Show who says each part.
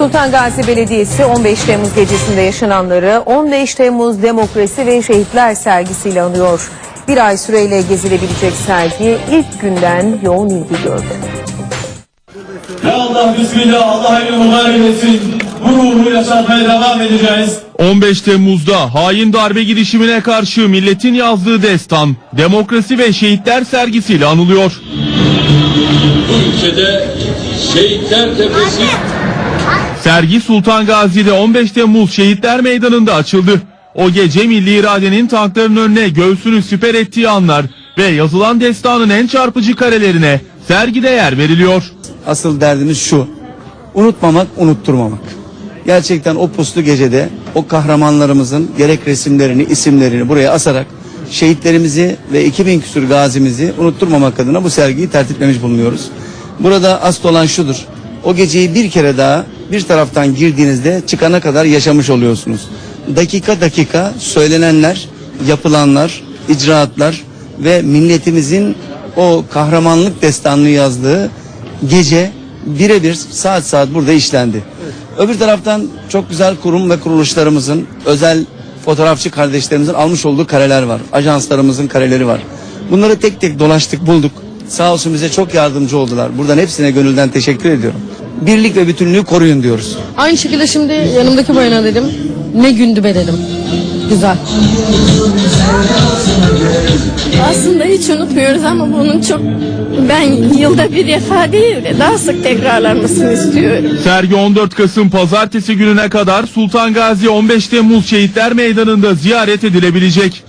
Speaker 1: Sultan Gazi Belediyesi 15 Temmuz gecesinde yaşananları 15 Temmuz Demokrasi ve Şehitler sergisiyle anıyor. Bir ay süreyle gezilebilecek sergi ilk günden yoğun ilgi gördü.
Speaker 2: Ya Allah Bismillah Allah hayırlı mübarek etsin. Bu ruhu yaşatmaya devam edeceğiz.
Speaker 3: 15 Temmuz'da hain darbe girişimine karşı milletin yazdığı destan, demokrasi ve şehitler sergisiyle anılıyor.
Speaker 4: ülkede şehitler tepesi
Speaker 3: Sergi Sultan Gazi'de 15 Temmuz Şehitler Meydanı'nda açıldı. O gece milli iradenin tankların önüne göğsünü siper ettiği anlar ve yazılan destanın en çarpıcı karelerine sergide yer veriliyor.
Speaker 5: Asıl derdimiz şu. Unutmamak, unutturmamak. Gerçekten o puslu gecede o kahramanlarımızın gerek resimlerini, isimlerini buraya asarak şehitlerimizi ve 2000 küsur gazimizi unutturmamak adına bu sergiyi tertiplemiş bulunuyoruz. Burada asıl olan şudur. O geceyi bir kere daha bir taraftan girdiğinizde çıkana kadar yaşamış oluyorsunuz. Dakika dakika söylenenler, yapılanlar, icraatlar ve milletimizin o kahramanlık destanını yazdığı gece birebir saat saat burada işlendi. Öbür taraftan çok güzel kurum ve kuruluşlarımızın özel fotoğrafçı kardeşlerimizin almış olduğu kareler var. Ajanslarımızın kareleri var. Bunları tek tek dolaştık bulduk. Sağ olsun bize çok yardımcı oldular. Buradan hepsine gönülden teşekkür ediyorum. Birlik ve bütünlüğü koruyun diyoruz.
Speaker 6: Aynı şekilde şimdi yanımdaki bayana dedim. Ne gündü be dedim. Güzel.
Speaker 7: Aslında hiç unutmuyoruz ama bunun çok ben yılda bir defa değil de daha sık tekrarlanmasını istiyorum.
Speaker 3: Sergi 14 Kasım Pazartesi gününe kadar Sultan Gazi 15 Temmuz Şehitler Meydanı'nda ziyaret edilebilecek.